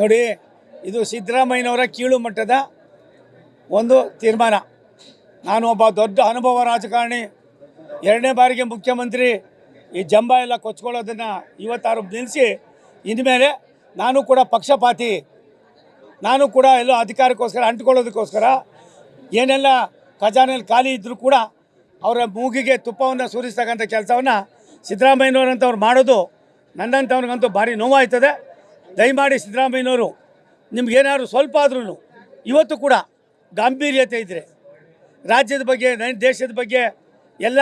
ನೋಡಿ, ಇದು ಸಿದ್ದರಾಮಯ್ಯನವರ ಕೀಳು ಮಟ್ಟದ ಒಂದು ತೀರ್ಮಾನ. ನಾನು ಒಬ್ಬ ದೊಡ್ಡ ಅನುಭವ ರಾಜಕಾರಣಿ, ಎರಡನೇ ಬಾರಿಗೆ ಮುಖ್ಯಮಂತ್ರಿ, ಈ ಜಂಬ ಎಲ್ಲ ಕೊಚ್ಕೊಳ್ಳೋದನ್ನು ಇವತ್ತಾರು ನಿಲ್ಲಿಸಿ ಇನ್ಮೇಲೆ ನಾನು ಕೂಡ ಪಕ್ಷಪಾತಿ. ನಾನು ಕೂಡ ಎಲ್ಲೋ ಅಧಿಕಾರಕ್ಕೋಸ್ಕರ ಅಂಟ್ಕೊಳ್ಳೋದಕ್ಕೋಸ್ಕರ ಏನೆಲ್ಲ ಖಜಾನೆಯಲ್ಲಿ ಖಾಲಿ ಇದ್ದರೂ ಕೂಡ ಅವರ ಮೂಗಿಗೆ ತುಪ್ಪವನ್ನು ಸೂರಿಸ್ತಕ್ಕಂಥ ಕೆಲಸವನ್ನು ಸಿದ್ದರಾಮಯ್ಯನವರಂಥವ್ರು ಮಾಡೋದು ನನ್ನಂಥವ್ರಿಗಂತೂ ಭಾರಿ ನೋವಾಯ್ತದೆ. ದಯಮಾಡಿ ಸಿದ್ದರಾಮಯ್ಯನವರು ನಿಮ್ಗೇನಾದ್ರು ಸ್ವಲ್ಪ ಆದ್ರೂ ಇವತ್ತು ಕೂಡ ಗಾಂಭೀರ್ಯತೆ ಇದ್ದರೆ ರಾಜ್ಯದ ಬಗ್ಗೆ ನನ್ನ ದೇಶದ ಬಗ್ಗೆ, ಎಲ್ಲ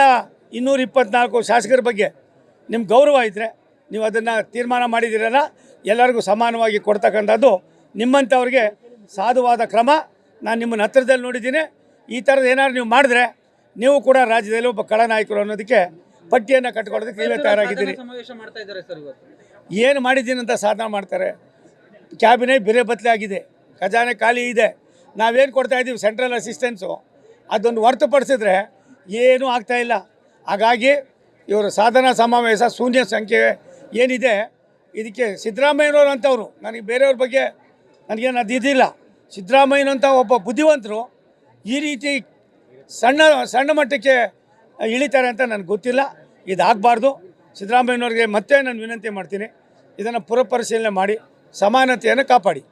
ಇನ್ನೂರ ಇಪ್ಪತ್ನಾಲ್ಕು ಶಾಸಕರ ಬಗ್ಗೆ ನಿಮ್ಮ ಗೌರವ ಇದ್ದರೆ ನೀವು ಅದನ್ನು ತೀರ್ಮಾನ ಮಾಡಿದ್ದೀರಲ್ಲ ಎಲ್ಲರಿಗೂ ಸಮಾನವಾಗಿ ಕೊಡ್ತಕ್ಕಂಥದ್ದು ನಿಮ್ಮಂಥವ್ರಿಗೆ ಸಾಧುವಾದ ಕ್ರಮ. ನಾನು ನಿಮ್ಮನ್ನ ಹತ್ತಿರದಲ್ಲಿ ನೋಡಿದ್ದೀನಿ. ಈ ಥರದ್ದು ಏನಾದ್ರು ನೀವು ಮಾಡಿದ್ರೆ, ನೀವು ಕೂಡ ರಾಜ್ಯದಲ್ಲಿ ಒಬ್ಬ ಕಳನಾಯಕರು ಅನ್ನೋದಕ್ಕೆ ಪಟ್ಟಿಯನ್ನು ಕಟ್ಕೊಳ್ಳೋದಕ್ಕೆ ನೀವೇ ತಯಾರಾಗಿದ್ದೀರಿ. ಏನು ಮಾಡಿದ್ದೀನಿ ಅಂತ ಸಾಧನೆ ಮಾಡ್ತಾರೆ. ಕ್ಯಾಬಿನೇ ಬೇರೆ ಬದಲೇ ಆಗಿದೆ ಖಜಾನೆ ಖಾಲಿ ಇದೆ. ನಾವೇನು ಕೊಡ್ತಾ ಇದ್ದೀವಿ ಸೆಂಟ್ರಲ್ ಅಸಿಸ್ಟೆನ್ಸು. ಅದೊಂದು ಹೊರತುಪಡಿಸಿದ್ರೆ ಏನೂ ಆಗ್ತಾ ಇಲ್ಲ. ಹಾಗಾಗಿ ಇವರು ಸಾಧನಾ ಸಮಾವೇಶ ಶೂನ್ಯ ಸಂಖ್ಯೆ ಏನಿದೆ ಇದಕ್ಕೆ ಸಿದ್ದರಾಮಯ್ಯನವರು ಅಂತವರು. ನನಗೆ ಬೇರೆಯವ್ರ ಬಗ್ಗೆ ನನಗೇನು ಅದು ಇದಿಲ್ಲ. ಸಿದ್ದರಾಮಯ್ಯನಂಥ ಒಬ್ಬ ಬುದ್ಧಿವಂತರು ಈ ರೀತಿ ಸಣ್ಣ ಸಣ್ಣ ಮಟ್ಟಕ್ಕೆ ಇಳಿತಾರೆ ಅಂತ ನನಗೆ ಗೊತ್ತಿಲ್ಲ. ಇದಾಗಬಾರ್ದು. ಸಿದ್ದರಾಮಯ್ಯನವ್ರಿಗೆ ಮತ್ತೆ ನಾನು ವಿನಂತಿ ಮಾಡ್ತೀನಿ. ಇದನ್ನು ಪುರಪರಿಶೀಲನೆ ಮಾಡಿ, ಸಮಾನತೆಯನ್ನು ಕಾಪಾಡಿ.